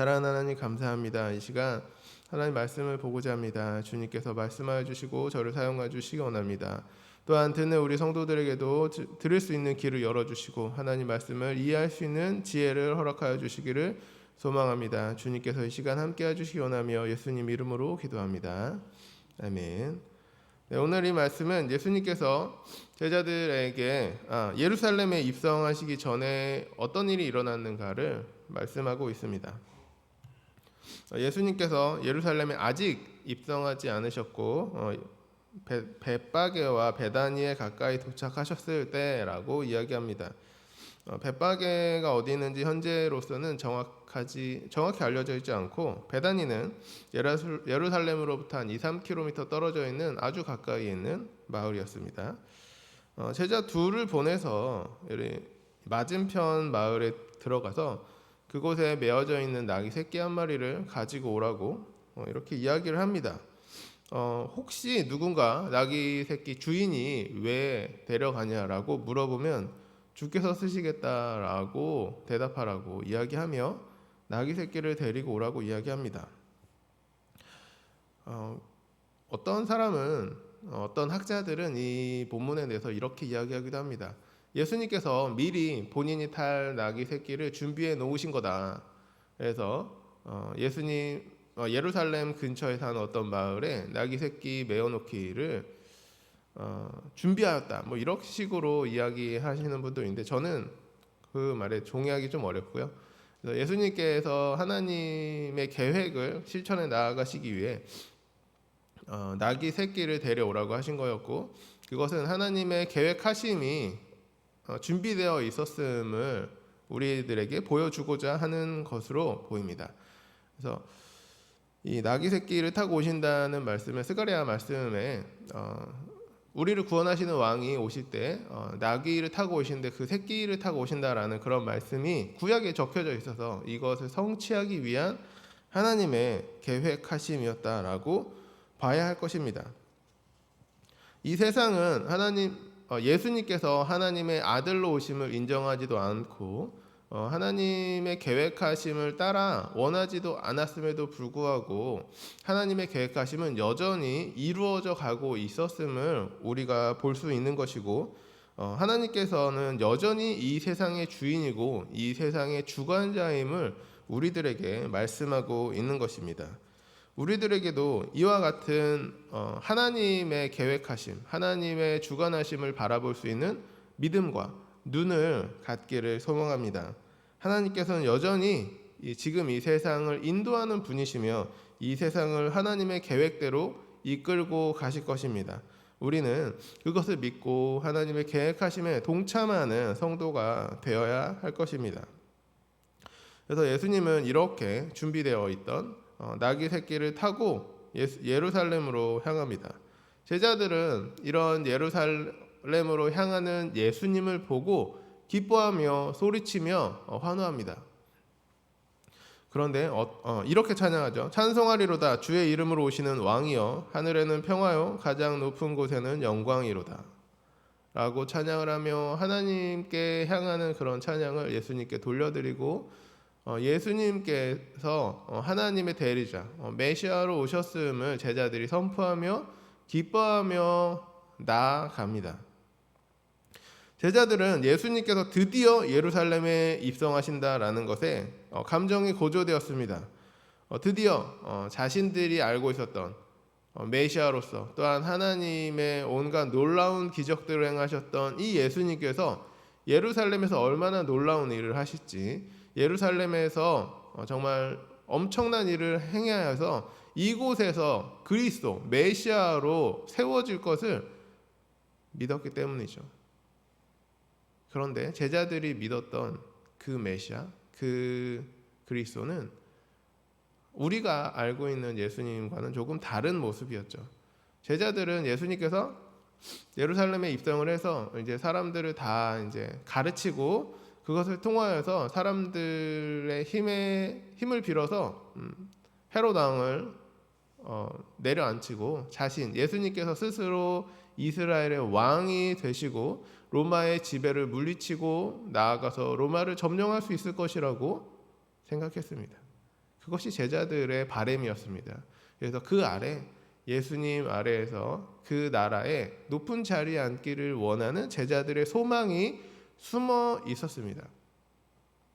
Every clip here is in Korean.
사랑하는 하나님 감사합니다. 이 시간 하나님 말씀을 보고자 합니다. 주님께서 말씀하여 주시고 저를 사용하여 주시기 원합니다. 또한 듣는 우리 성도들에게도 드- 들을 수 있는 귀를 열어 주시고 하나님 말씀을 이해할 수 있는 지혜를 허락하여 주시기를 소망합니다. 주님께서 이 시간 함께 해 주시기 원하며 예수님 이름으로 기도합니다. 아멘. 네, 오늘 이 말씀은 예수님께서 제자들에게 아, 예루살렘에 입성하시기 전에 어떤 일이 일어났는가를 말씀하고 있습니다. 어, 예수님께서 예루살렘에 아직 입성하지 않으셨고 어, 베, 베바게와 베다니에 가까이 도착하셨을 때라고 이야기합니다. 어, 베바게가 어디 있는지 현재로서는 정확하지 정확히 알려져 있지 않고 베다니는 예루살렘으로부터 한 2, 3km 떨어져 있는 아주 가까이 있는 마을이었습니다. 어, 제자 둘을 보내서 맞은편 마을에 들어가서 그곳에 메어져 있는 낙이 새끼 한 마리를 가지고 오라고 어, 이렇게 이야기를 합니다. 어, 혹시 누군가 낙이 새끼 주인이 왜 데려가냐라고 물어보면 주께서 쓰시겠다라고 대답하라고 이야기하며 낙이 새끼를 데리고 오라고 이야기합니다. 어, 어떤 사람은 어, 어떤 학자들은 이 본문에 대해서 이렇게 이야기하기도 합니다. 예수님께서 미리 본인이 탈 나귀 새끼를 준비해 놓으신 거다. 그래서 어, 예수님 어, 예루살렘 근처에 사는 어떤 마을에 나귀 새끼 메어놓기를 어, 준비하였다. 뭐 이런 식으로 이야기하시는 분도 있는데 저는 그 말에 동의하기 좀 어렵고요. 예수님께서 하나님의 계획을 실천해 나아가시기 위해 어, 나귀 새끼를 데려오라고 하신 거였고 그것은 하나님의 계획하심이 어, 준비되어 있었음을 우리들에게 보여주고자 하는 것으로 보입니다. 그래서 이 나귀 새끼를 타고 오신다는 말씀에 스가랴 말씀에 어, 우리를 구원하시는 왕이 오실 때 어, 나귀를 타고 오시는데 그 새끼를 타고 오신다라는 그런 말씀이 구약에 적혀져 있어서 이것을 성취하기 위한 하나님의 계획하심이었다라고 봐야 할 것입니다. 이 세상은 하나님 어, 예수님께서 하나님의 아들로 오심을 인정하지도 않고 어, 하나님의 계획하심을 따라 원하지도 않았음에도 불구하고 하나님의 계획하심은 여전히 이루어져 가고 있었음을 우리가 볼 수 있는 것이고 어, 하나님께서는 여전히 이 세상의 주인이고 이 세상의 주관자임을 우리들에게 말씀하고 있는 것입니다. 우리들에게도 이와 같은 어, 하나님의 계획하심, 하나님의 주관하심을 바라볼 수 있는 믿음과 눈을 갖기를 소망합니다. 하나님께서는 여전히 이- 지금 이 세상을 인도하는 분이시며 이 세상을 하나님의 계획대로 이끌고 가실 것입니다. 우리는 그것을 믿고 하나님의 계획하심에 동참하는 성도가 되어야 할 것입니다. 그래서 예수님은 이렇게 준비되어 있던 어, 나귀 새끼를 타고 예루살렘으로 향합니다. 제자들은 이런 예루살렘으로 향하는 예수님을 보고 기뻐하며 소리치며 어, 환호합니다. 그런데 어, 어, 이렇게 찬양하죠. 찬송하리로다 주의 이름으로 오시는 왕이여 하늘에는 평화요 가장 높은 곳에는 영광이로다. 라고 찬양을 하며 하나님께 향하는 그런 찬양을 예수님께 돌려드리고 어, 예수님께서 어, 하나님의 대리자 어, 메시아로 오셨음을 제자들이 선포하며 기뻐하며 나아갑니다. 제자들은 예수님께서 드디어 예루살렘에 입성하신다라는 것에 어, 감정이 고조되었습니다. 어, 드디어 어, 자신들이 알고 있었던 어, 메시아로서 또한 하나님의 온갖 놀라운 기적들을 행하셨던 이 예수님께서 예루살렘에서 얼마나 놀라운 일을 하실지 예루살렘에서 어, 정말 엄청난 일을 행하여서 이곳에서 그리스도 메시아로 세워질 것을 믿었기 때문이죠. 그런데 제자들이 믿었던 그 메시아, 그 그리스도는 우리가 알고 있는 예수님과는 조금 다른 모습이었죠. 제자들은 예수님께서 예루살렘에 입성을 해서 이제 사람들을 다 이제 가르치고 그것을 통하여서 사람들의 힘에 힘을 빌어서 음, 헤롯 왕을 어, 내려앉히고 자신 예수님께서 스스로 이스라엘의 왕이 되시고 로마의 지배를 물리치고 나아가서 로마를 점령할 수 있을 것이라고 생각했습니다. 그것이 제자들의 바램이었습니다. 그래서 그 아래 예수님 아래에서 그 나라에 높은 자리에 앉기를 원하는 제자들의 소망이 숨어 있었습니다.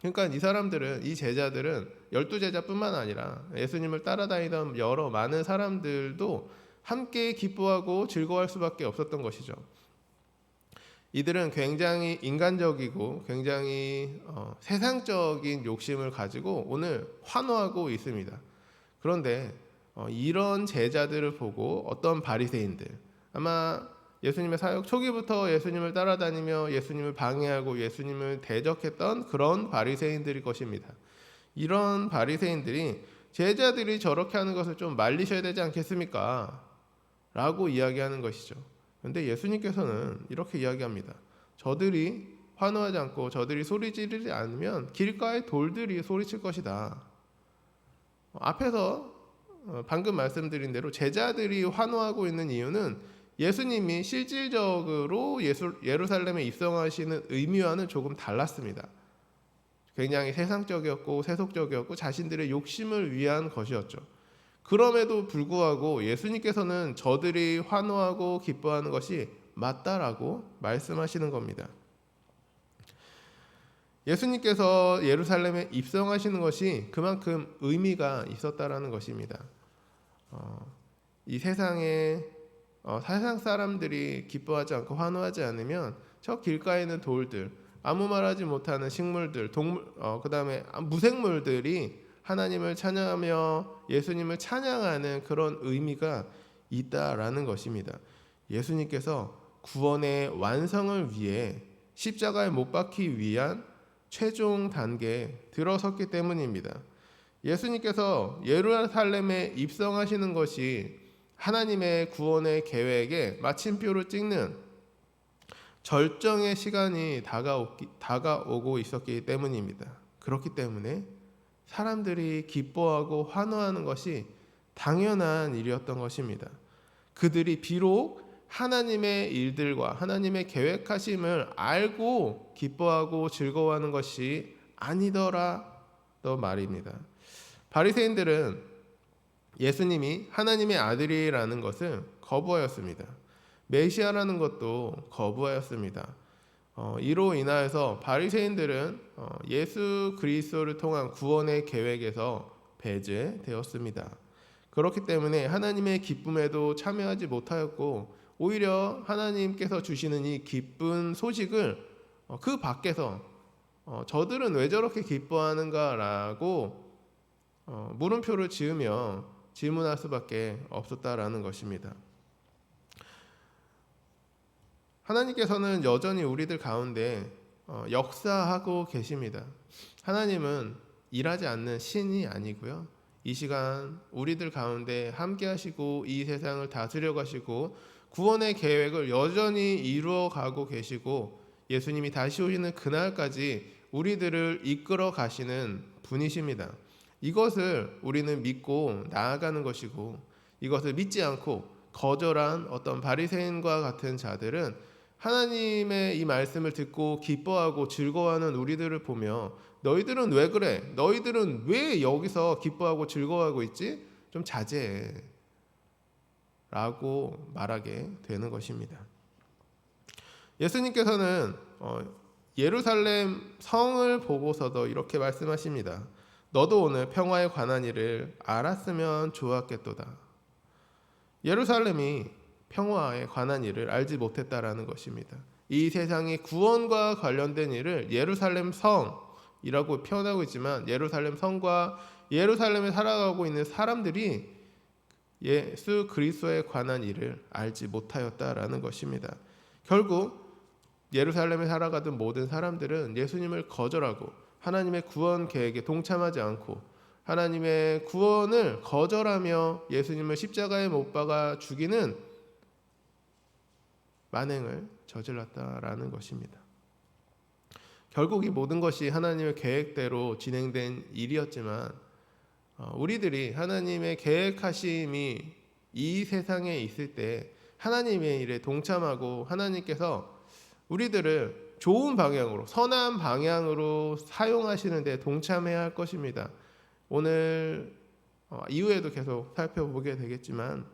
그러니까 이 사람들은 이 제자들은 열두 제자뿐만 아니라 예수님을 따라다니던 여러 많은 사람들도 함께 기뻐하고 즐거워할 수밖에 없었던 것이죠. 이들은 굉장히 인간적이고 굉장히 어, 세상적인 욕심을 가지고 오늘 환호하고 있습니다. 그런데 어, 이런 제자들을 보고 어떤 바리새인들 아마 예수님의 사역 초기부터 예수님을 따라다니며 예수님을 방해하고 예수님을 대적했던 그런 바리새인들일 것입니다. 이런 바리새인들이 제자들이 저렇게 하는 것을 좀 말리셔야 되지 않겠습니까? 라고 이야기하는 것이죠. 그런데 예수님께서는 이렇게 이야기합니다. 저들이 환호하지 않고 저들이 소리 지르지 않으면 길가의 돌들이 소리칠 것이다. 앞에서 어, 방금 말씀드린 대로 제자들이 환호하고 있는 이유는 예수님이 실질적으로 예수, 예루살렘에 입성하시는 의미와는 조금 달랐습니다. 굉장히 세상적이었고 세속적이었고 자신들의 욕심을 위한 것이었죠. 그럼에도 불구하고 예수님께서는 저들이 환호하고 기뻐하는 것이 맞다라고 말씀하시는 겁니다. 예수님께서 예루살렘에 입성하시는 것이 그만큼 의미가 있었다라는 것입니다. 어, 이 세상에 어, 세상 사람들이 기뻐하지 않고 환호하지 않으면 저 길가에 있는 돌들, 아무 말하지 못하는 식물들, 동물, 어, 그다음에 무생물들이 하나님을 찬양하며 예수님을 찬양하는 그런 의미가 있다라는 것입니다. 예수님께서 구원의 완성을 위해 십자가에 못 박기 위한 최종 단계에 들어섰기 때문입니다. 예수님께서 예루살렘에 입성하시는 것이 하나님의 구원의 계획에 마침표를 찍는 절정의 시간이 다가오기, 다가오고 있었기 때문입니다. 그렇기 때문에 사람들이 기뻐하고 환호하는 것이 당연한 일이었던 것입니다. 그들이 비록 하나님의 일들과 하나님의 계획하심을 알고 기뻐하고 즐거워하는 것이 아니더라 또 말입니다. 바리새인들은 예수님이 하나님의 아들이라는 것을 거부하였습니다. 메시아라는 것도 거부하였습니다. 어, 이로 인하여서 바리새인들은 어, 예수 그리스도를 통한 구원의 계획에서 배제되었습니다. 그렇기 때문에 하나님의 기쁨에도 참여하지 못하였고 오히려 하나님께서 주시는 이 기쁜 소식을 어, 그 밖에서 어, 저들은 왜 저렇게 기뻐하는가라고 어, 물음표를 지으며 질문할 수밖에 없었다라는 것입니다. 하나님께서는 여전히 우리들 가운데 어, 역사하고 계십니다. 하나님은 일하지 않는 신이 아니고요. 이 시간 우리들 가운데 함께 하시고 이 세상을 다스려 가시고 구원의 계획을 여전히 이루어 가고 계시고 예수님이 다시 오시는 그날까지 우리들을 이끌어 가시는 분이십니다. 이것을 우리는 믿고 나아가는 것이고 이것을 믿지 않고 거절한 어떤 바리새인과 같은 자들은 하나님의 이 말씀을 듣고 기뻐하고 즐거워하는 우리들을 보며 너희들은 왜 그래? 너희들은 왜 여기서 기뻐하고 즐거워하고 있지? 좀 자제해. 라고 말하게 되는 것입니다. 예수님께서는 어, 예루살렘 성을 보고서도 이렇게 말씀하십니다. 너도 오늘 평화에 관한 일을 알았으면 좋았겠도다. 예루살렘이 평화에 관한 일을 알지 못했다라는 것입니다. 이 세상의 구원과 관련된 일을 예루살렘 성이라고 표현하고 있지만 예루살렘 성과 예루살렘에 살아가고 있는 사람들이 예수 그리스도에 관한 일을 알지 못하였다라는 것입니다. 결국 예루살렘에 살아가던 모든 사람들은 예수님을 거절하고 하나님의 구원 계획에 동참하지 않고 하나님의 구원을 거절하며 예수님을 십자가에 못 박아 죽이는 만행을 저질렀다라는 것입니다. 결국 이 모든 것이 하나님의 계획대로 진행된 일이었지만 어, 우리들이 하나님의 계획하심이 이 세상에 있을 때 하나님의 일에 동참하고 하나님께서 우리들을 좋은 방향으로 선한 방향으로 사용하시는데 동참해야 할 것입니다. 오늘 어, 이후에도 계속 살펴보게 되겠지만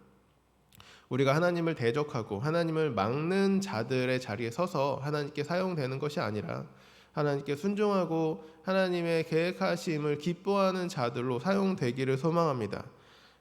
우리가 하나님을 대적하고 하나님을 막는 자들의 자리에 서서 하나님께 사용되는 것이 아니라 하나님께 순종하고 하나님의 계획하심을 기뻐하는 자들로 사용되기를 소망합니다.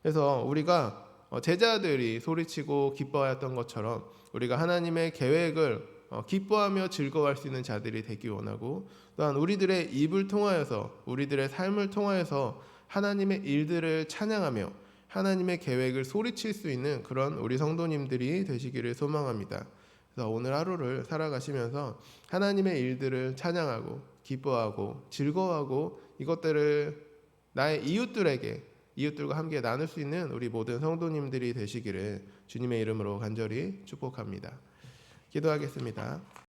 그래서 우리가 어, 제자들이 소리치고 기뻐하였던 것처럼 우리가 하나님의 계획을 어, 기뻐하며 즐거워할 수 있는 자들이 되기 원하고 또한 우리들의 입을 통하여서 우리들의 삶을 통하여서 하나님의 일들을 찬양하며 하나님의 계획을 소리칠 수 있는 그런 우리 성도님들이 되시기를 소망합니다. 그래서 오늘 하루를 살아가시면서 하나님의 일들을 찬양하고 기뻐하고 즐거워하고 이것들을 나의 이웃들에게 이웃들과 함께 나눌 수 있는 우리 모든 성도님들이 되시기를 주님의 이름으로 간절히 축복합니다. 기도하겠습니다.